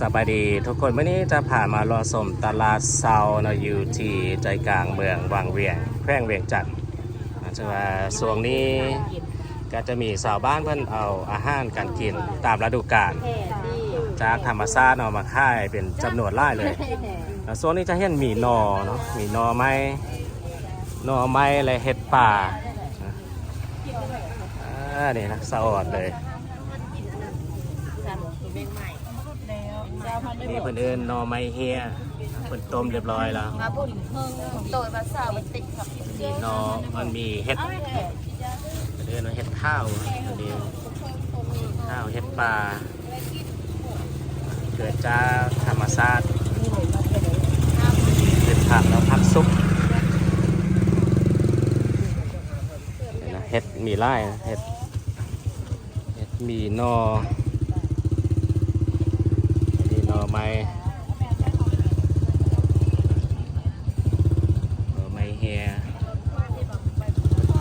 สบายดีทุกคนวันนี้จะผ่านมารอสมตลาดเซาเนาะอยู่ที่ใจกลางเมืองวังเวียงแขวงเวียงจันทน์อาจจะว่าช่วงนี้ก็จะมีสาวบ้านเพิ่นเอาอาหารการกินตามฤดูกาลจากธรรมชาติเอามาค่ายเป็นจำนวนหลายเลยแล้วช่วงนี้จะเห็นหมีนอเนาะหมีนอไม้นอไม้อะไรเห็ดป่าอ่านี่นะสะออดเลย นี่เพิ่นเอิ้นหนอไม้เฮียเพิ่นต้มเรียบร้อยแล้วมาปุ่นเพิ่งโดยภาษามันติดกับมีหนอมันมีเห็ดเพิ่นเอิ้นว่าเห็ดข้าวอันนี้ข้าวเห็ดปลาเกิดจากธรรมชาติเป็นผักแล้วผักซุปเห็นนะเห็ดมีไล่เห็ดเห็ดมีหมีหนอ ไม้เออไม่เฮีย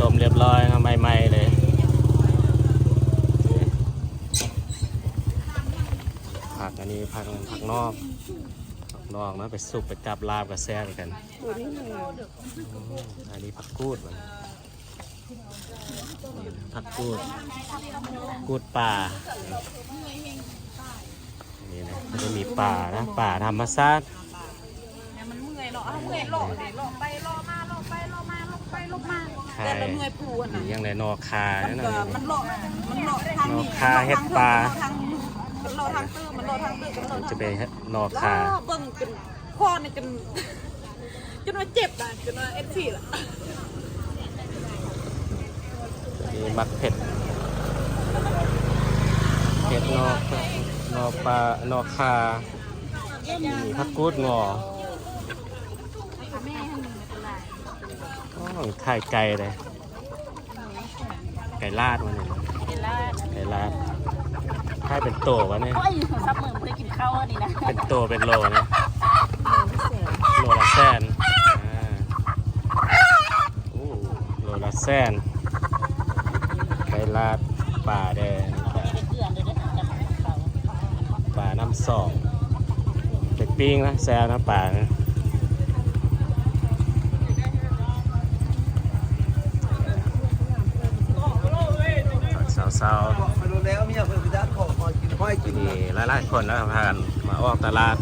ต้มเรียบร้อยครับใหม่เลยผักอันนี้ผักผักนอกผักนอกนะไปสุกไปกับลาบกับแซ่บกันอันนี้ผักกูดมันผักกูด กูดป่า นี่นะมันจะมีป่านะป่าธรรมชาติมันเมื่อยเนาะเมื่อยหลอกเลยหลอกไปหลอกมาหลอกไปหลอกมาหลอกไปหลอกมาแต่เราเมื่อยปูอะมีนะอย่างไรนอคามันเนี่ยก็นะมันหลอกมันหลอกทางนอนี้คาเห็ดปลาทางมันหลอกทางตื้อมันหลอกทางตื้อมันหลอกมันทางจะเป็นนอแล้วคาเบิ่งจนข้อนี่จนจนว่าเจ็บอะจนว่าเอฟซีละมีมักเผ็ดเผ็ดนอก นอปลานอคามีผักกูดงออ๋อไข่ไก่เลย ไก่ลาดมันเนี่ยไก่ลาดไข่เป็นโตวะเนี่ยโอ้ยซับมือไม่ได้กินข้าวอันนี้นะเป็นโตเป็นโลนะโลละแสนอ่าโอ้โลละแสนไก่ลาดป่าแดงป่าน้ำ สองเป็ดปิ้งนะแซวนะป่านะสาวๆมาดูแล้วเมียเพิ่นไปด้านของคอยกินห้อยกินนี่หลายๆคนแล้วพากันมาออกตลาด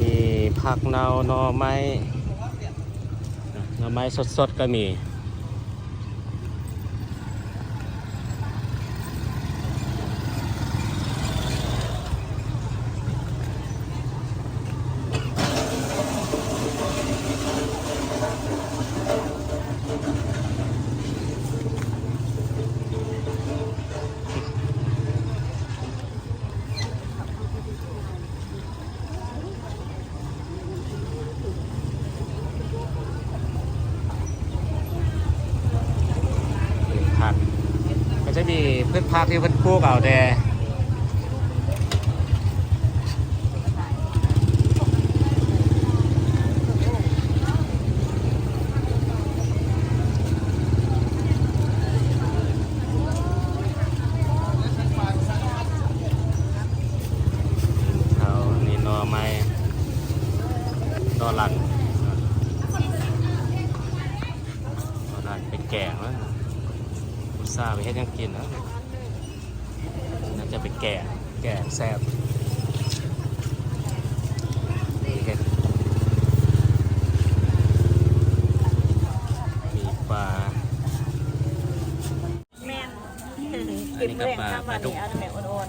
มีผักเนาหน่อไม้ ไม้สดๆก็มี ผักที่เพิ่นปลูกเอาแต่เขานี่นอไม้หนอหลังนอหลังไปแกงแล้วอุตส่าห์ไปเฮ็ดยังกินนะ แก่แก่แซ่บนี่เห็ดมีปลาแม่นอันนี้ก็ปลาปลาดุกเอาแม่อ่อน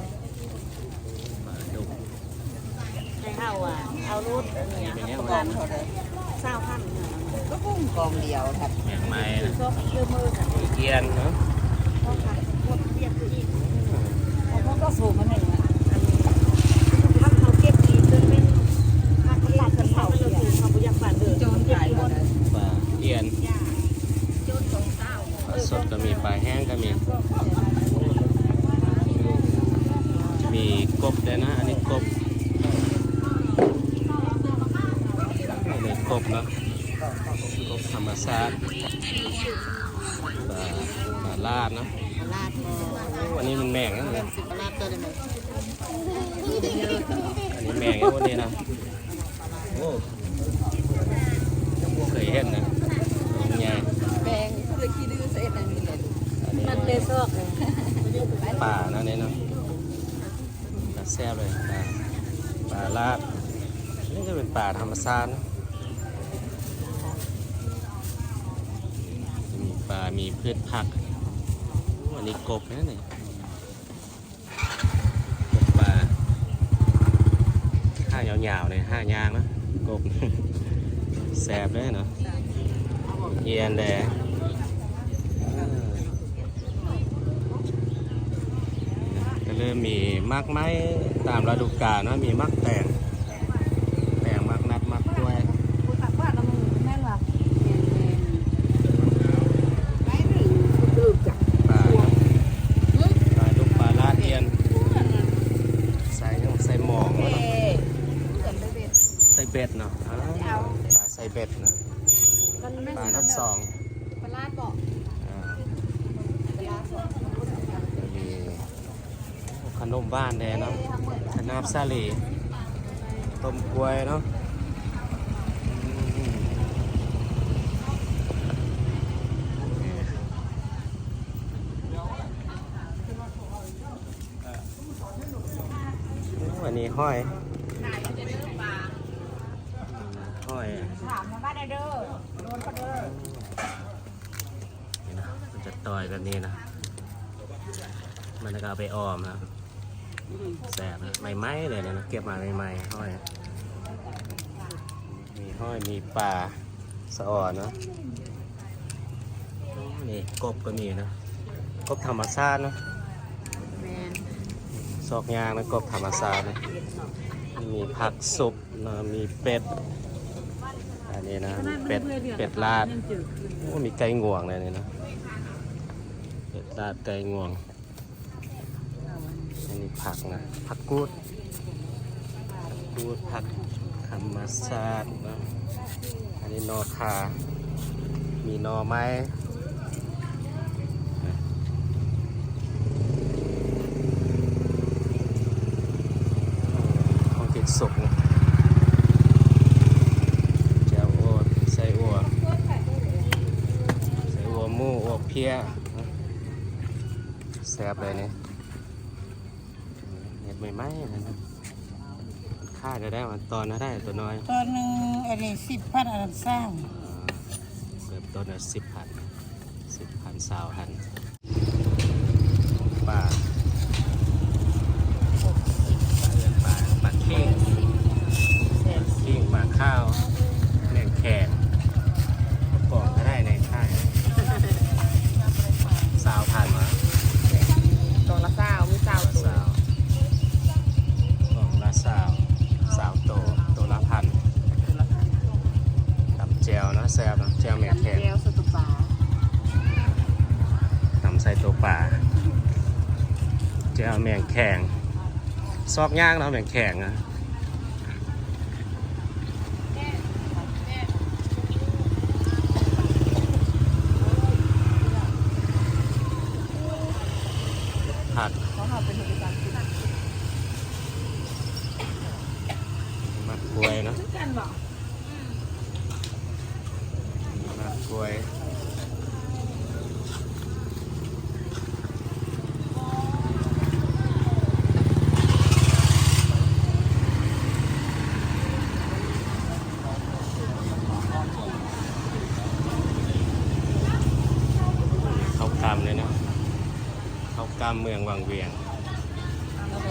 ปลาดุกๆให้เอาอะเอารูดอันเนี้ยเป็นยังประไงมาณเศร้าพันก็ปุ้งกองเดียวครับแมงไม้นะชอบเชื่อมือค่ะมีเกียนเนาะชอบค่ะหมดเรียกคืออีกมัน ก็สูงมันหนึ่งอะถ้าเขาเก็บดีจนเป็นถ้าเขาตัดกันเผาเสียเขาบุญยังบาดเดือดจนใหญ่หมดปลาเกียนโจนสงเศร้าปลาสดก็มีปลาแห้งก็มี มีกบด้วยนะ อันนี้กบอันนี้กบเนาะกบธรรมชาติปลาปลาลาดเนาะ ลาดมอ โอ้อันนี้มันแมงนะเนี่ย สิบลาดตัวได้ไหม อันนี้แมงไอ้พวกนี้นะโอ้เคยเห็นนะใหญ่ แบงผู้เลยขี้ดื้อเสร็จอันนี้เลย อันนี้ มันเลยซอกเลย ป่านะเนี่ยเนาะปลาแซ่บเลยปลาปลาลาดนี่จะเป่าธรรมชาตินะมีปลามีพืชผักอันนี้กบนะเนี่ยกบปลาห้ายาวๆเลยห้ายางนะกบแซบเลยเนาะเยียนแดงก็เริ่มมีมักไม้ตามฤดูกาลเนาะมีมักแตงแตงมักนัดมักกล้วย กูตักว่าน้ำมือแม่นว่ะ ไม่ถึง ดื้อจัง ปลาปลาลูกปลาลาดเอียน ใส่ยังใส่หมอง เอ๊ เนาะะเกิดไปเบ็ด ใส่เบ็ดเนาะอ้าวปลาใส่เบ็ดนะ มันไม่ ปลาทับสอง ปลาดบอก อ่า ปลาสอง มีขนมบ้านแดงเนาะ ขนาบซาลีต้มกล้วยเนาะอันนี้ห้อยห้อยถามมาบ้านเด้อโดนเขาเด้อนี่นะมันจะต่อยแบบนี้นะ มันก็เอาไปออมนะ แสบนะใหม่ๆเลยเนี่ยนะเก็บมาใหม่ๆห้อย มีห้อยมีปลาสะอ่อนเนาะนี่กบก็มีนะกบธรรมชาติเนาะแมนซอกยางนะกบธรรมชาตินะมีผักสุกนะมีเป็ดอันนี้นะมีเป็ดเป็ดลาดโอ้มีไก่งวงเลยนี่นะเป็ดลาดไก่งวงอั นนี้ผักนะผักกูดผักกูดผักธรรมชาตินะอันนี้นอคา มีนอไม้ของติดสุกนะแจ่วโอดใส่อัวใส่อัวมูอัวเพียแซ่บเลยเนี่ย ใหม่ๆนะนะค่าจะได้มันตอนนะได้ตัวน้อย ตัวหนึ่งอันนี้สิบพันอันนั้นสร้างอ่าเริ่มต้นละสิบพันสิบพันสาวพันป่าป่าเรือนป่าป่าเข่งป่าเข่งป่าข้าวแมงแขกปอกก็ได้ในค่ายสาวพันมา ตัวละเศร้ามีเศร้าตัว สาวกล่องละสาวสาวโตตัวละพันตำแจวนะแซ่บนะแจวแม่ น้ำ แข็ง แก้วสตุปลา ตำใส่ตัวป่า แจวแมงแข็งซอกย่างเนาะแมงแข็งอะผัด เขาทำเป็นบริการกิน มัดกล้วยเนาะ กันบอก มัดกล้วยเขากำเลยเนาะเขากำเมืองวังเวียง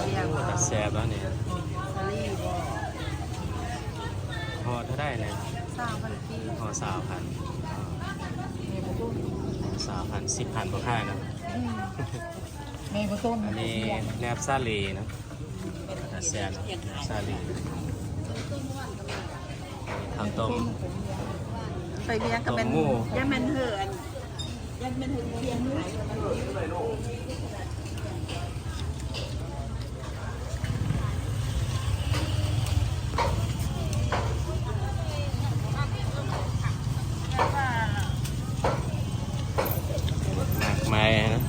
เรียกว่าแต่แซ่บแล้วเนี่ยซาลี่บอกห่อเท่าได้เนี่ยสร้างพันปีห่อสาวพันมีประตูสาวพันสิบพันกว่าค่ายนะมีประตูอันนี้แนบซาลีนะแต่แซ่บแนบซาลีข้าวต้มไปเลี้ยงก็เป็นต้มหมูย่ามันเหือน ยันเป็นถึงเพียงไหมากมายนะ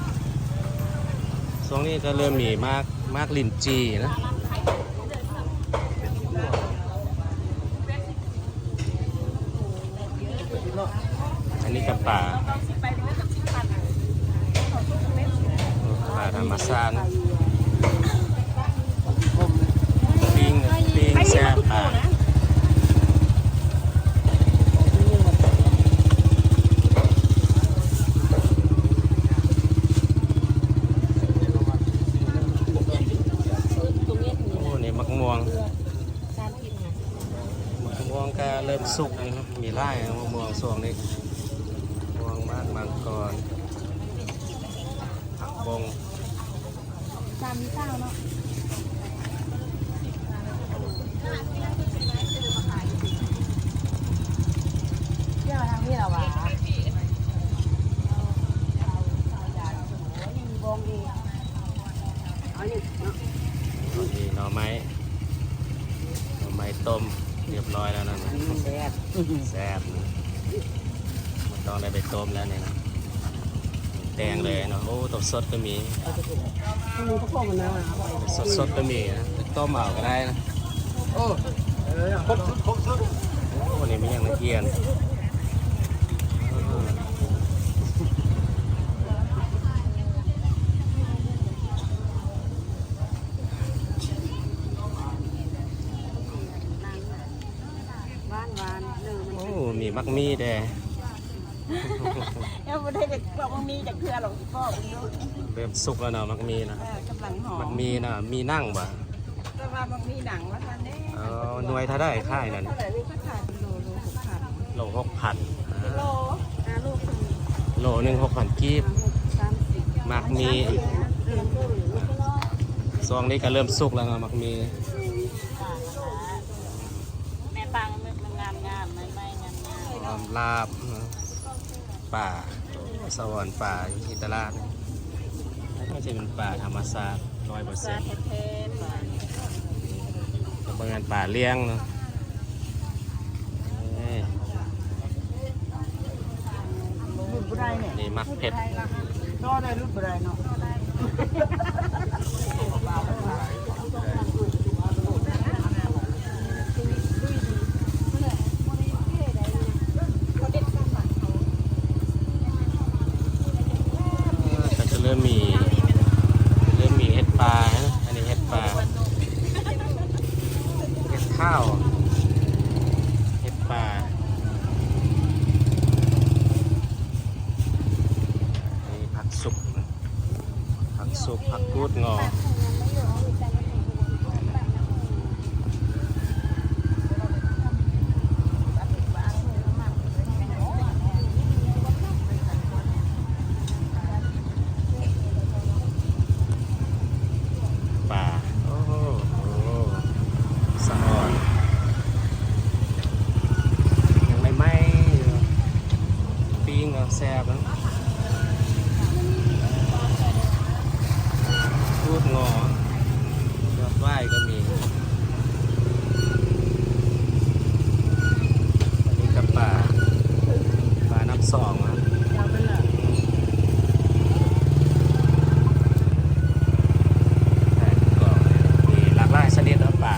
ช่วงนี้ก็เริ่มมีมากมากลินจีนะ หน่อไม้หน่อไม้ต้มเรียบร้อยแล้วนะเนี่ยแซ่บแซ่บนะมันต้องได้ไปต้มแล้วเนี่ยนะแดงเลยเนาะโอ้ตบสดก็มีมันมีข้าวโพดมันนะสดสดๆก็มีนะต้มเอาก็ได้นะโอ้โอ้นี่ไม่ยังละเอียดอ่า หวานหวานเนื้อมัน โอ้มีมักมีแดงยังไม่ได้เด็กบอกว่ามีจากเพื่อนหรอกพ่อคุณดูเริ่มสุกแล้วเนาะมักมีนะเออกำลังหอมัมกมีนะมีนั่งบ่ แต่ว่ามันมีหนังว่าท่านเนี่ยเออหน่วยถ้าได้ค่ายนั่น เท่าไหร่ลูกก็ขายเป็นโลโลหกพันโลหกพันโลอ่าลูกคุณโลหนึ่งหกพันกีบสามสิบมักมีเรื่องก็หรือซองนี้ก็เริ่มสุกแล้วเนาะมักมีแม่ ลาบป่าสวรรค์ป่าอยู่ที่ตลาดไม่ใช่เป็นป่าธรรมชาติร้อยเปอร์ซาเซ็นต์แท้ๆป่ะเป็นงานป่าเลี้ยงเนาะเอ้ยรุ่นบุไรเนี่ยนี่มักเผ็ดก็ได้รุ่นบุไรเนาะ เออก็จะเริ่มมีเริ่มมีเห็ดปลานะอันนี้เห็ดปลาเห็ดข้าวเห็ดปลาอันนี้ผักสุกผัก สุกผักกูดงอปลาโอ้โหสะออนยังไม่ไหม้อยู่ปิ้งเอาแซ่บนะพูดงอยอดไหว้ก็มี อันนี้กับปลาปลาน้ำสองนะแต่ก็มีหลากหลายชนิดนะปลา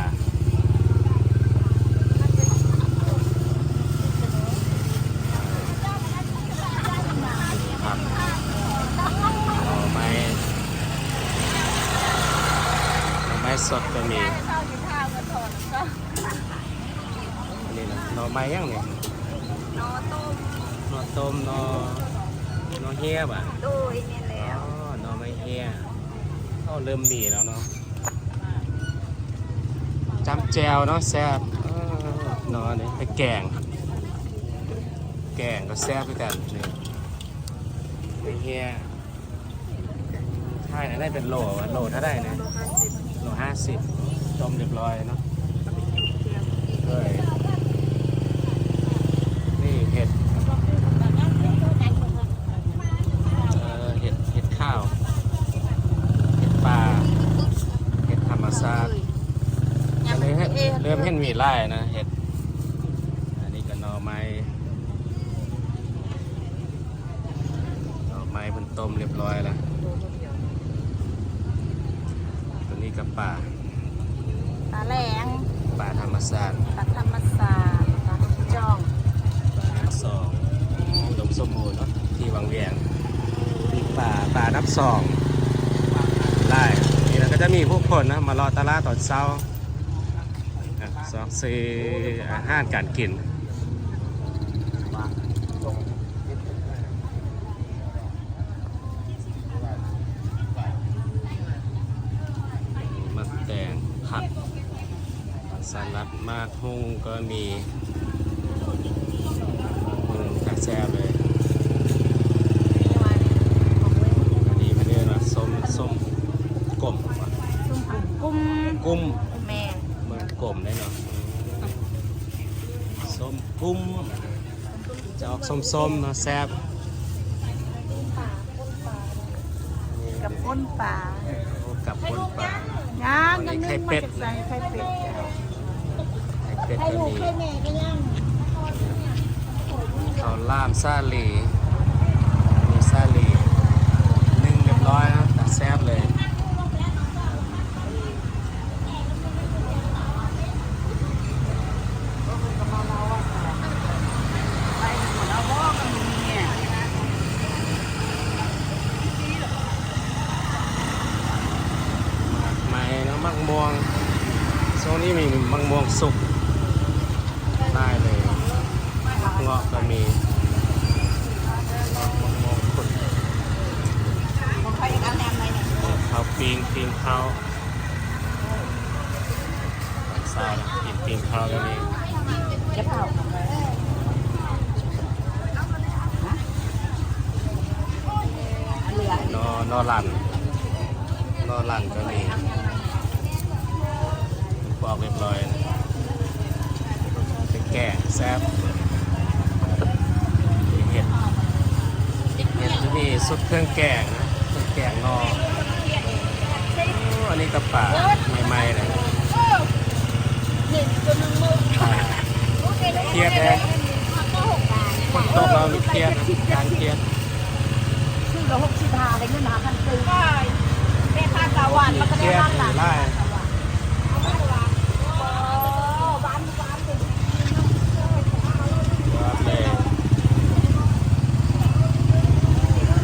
ครับหน่อไม้หน่อไม้สดก็มี เข้าอยู่ท่ามาถอดก็ อันนี้นะหน่อไม้ยังเนี่ย นอต้ม หน่อต้มหน่อหน่อเฮีย บ่ะดูอีนี่แหอ๋ล้วอหน่อไม้เฮียเขาเริ่มมีแล้วเนาะจำแจวเนาะแซ่บเออหน่อนี่ไปแกง แกงก็แซ่บด้วยกันนี่ไม้เฮียใช่นะได้เป็นโหลอะโหลเท่าได้นะโหลห้าสิบต้มเรียบร้อยเนาะเอ้ยนี่เห็ด เอ่อเห็ดเห็ดข้าว เห็ดปลา เห็ดธรรมชาติอันนี้เห็ดเริ่มเห็นมี ไร่นะเห็ด อันนี้ก็หน่อไม้หน่อไม้เพิ่นต้มเรียบร้อยแล้วกับป่า ปลาแหลงป่าธรรมศาสตร์ปลาธรรมศาสตร์ปลาลูกจองน้ำสองอุดมสมบูรณ์เนาะที่วังเวียงมีป่าป่าน้ำสองไล่นี่เราก็จะมีผู้คนนะมารอตลาดตอนเช้า อะซอกซื้ออาหารการกินมักแตงผักสลัดมากหุ้งก็มีอืมแซ่บๆเลยอันนี้มันเรียกว่าส้มส้มกลมวะกุ้ม กุ้มแม่เมืองกลมได้เนาะอืมส้มกุ้มจะออก ส้มๆเนาะแซ่บกับก้นปลาโอ้กับปนปลา ย่างอักันนนี้นึไข่งเป็มาด จากใส่ไข่เป็ดจ้ะไข่เป็ดไข่ก็ลูกมีไข่แม่ก็ย่างข้าวล่ามซาลีมีซาลีนึ่งเรียบร้อยนะแต่แซ่บเลย ไปหมดแล้วบ่ก็มีเนี่ย ไม้นะมักม่วงโซนนี้มีมักม่วงสุกได้เลยมักเงาะก็มีมักม่วงขุด ของใครอีกอันแนมไหนเนี่ย ข้าวปิ้งปิ้งข้าว ซานะกินปิ้งข้าวก็มีจะเผานเหลือนอนอรันนอรันก็มีปอกเรียบร้อยเป็นแกงแซ่บเห็ดเห็ดจะมีสุดเครื่องแกงนะเครื่องแกงนออันนี้กระป่าใหม่ๆเลย หนึ่งตัวหนึ่งมือ เครียดเลยคนตกเรามีเครียดนการเครียดชื่อละหกสิบห้าเลยเงินหาพันซื้แม่ค้าตาหวานมันก็เคได้รียดบ้านหลังไล่บ้านบ้านเป็นว่าเลย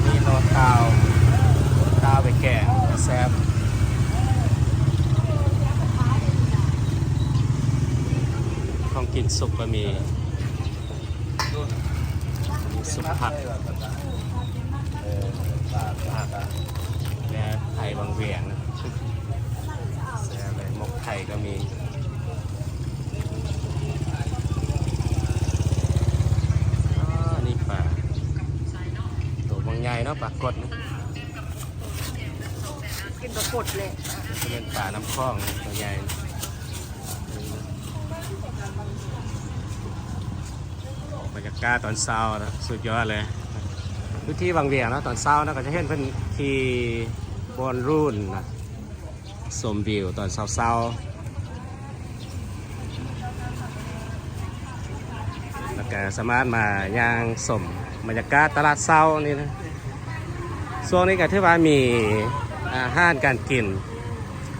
นี่นอข้าวข้าวไปแกงแซ่บของ กินสุกก็มีมีสุกผักผักและไทยบางเวียงนะแซ่บเลยมกไทยก็มีอ๋อนี่ปลาตัวบางใหญ่เนาะปลากดนะกินปรากฏเลยจะเป็นปลาน้ำคลองนะตัวใหญ่บรร ยากาศตอนเช้านะสุดยอดเลยพื้นที่บางเวียงนะตอนเช้านะก็จะเห็นเพิ่นที่บอนรุ่นนะสมวิวตอนเช้าๆแล้วก็สามารถมาย่างสมบรรยากาศตลาดเช้านี่นะช่วงนี้ก็ถือว่ามีอาหารการกิน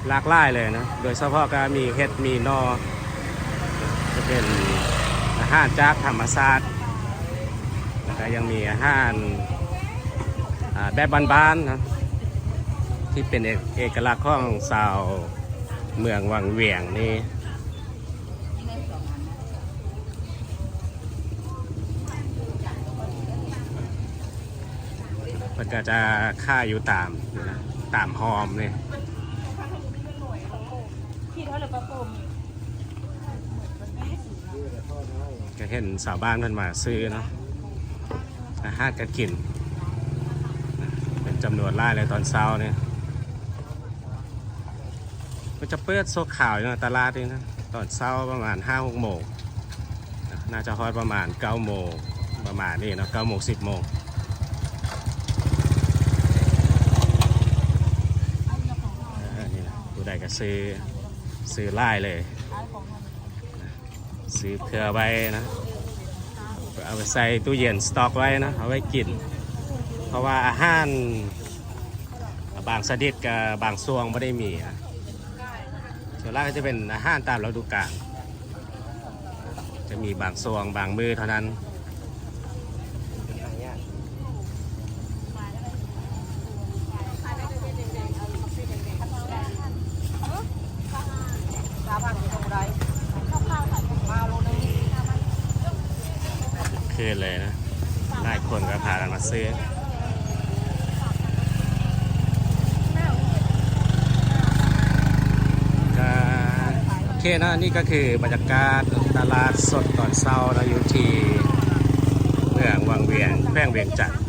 หลากหลายเลยนะ โดยเฉพาะก็มีเห็ดมีนอ จะเป็นอาหารจากธรรมชาติ แล้วก็ยังมีอาหารแบบบ้านๆนะที่เป็นเอกลักษณ์ของชาวเมืองวังเวียงนี่มันก็จะค่าอยู่ตามนะตามหอมนี่ที่เขาเลยปลาโป่งก็เห็นสาวบ้านเพิ่นมาซื้อเนาะ อาหาการกิน เป็นจำนวนหลาเลยตอนเช้าเนี่ยมันจะเปิดโซข่าวอยู่ในตลาดนี่นะตอนเช้าประมาณห้าหกโมงนะน่าจะฮอดประมาณเก้าโมงประมาณนี้เนาะเก้าโมงสิบโมงนี่ผู้ใดก็ซื้อซื้อไล่เลย ซื้อเผื่อไว้นะ เอาไปใส่ตู้เย็นสต็อกไว้นะเอาไว้กิน เพราะว่าอาหารบางสดิดกับบางส่วงไม่ได้มีส่วนแรกก็จะเป็นอาหารตามฤดูกาลจะมีบางซวงบางมือเท่านั้น สามพันตรงไรมาโลนึง คืนเลยนะหลายคนก็พากันมาซื้อก็โอ เคนะนี่ก็คือบรรยากาศตลาดสดตอนเช้านะอยู่ที่เมืองวังเวียงแพร่งเวียงจันทร์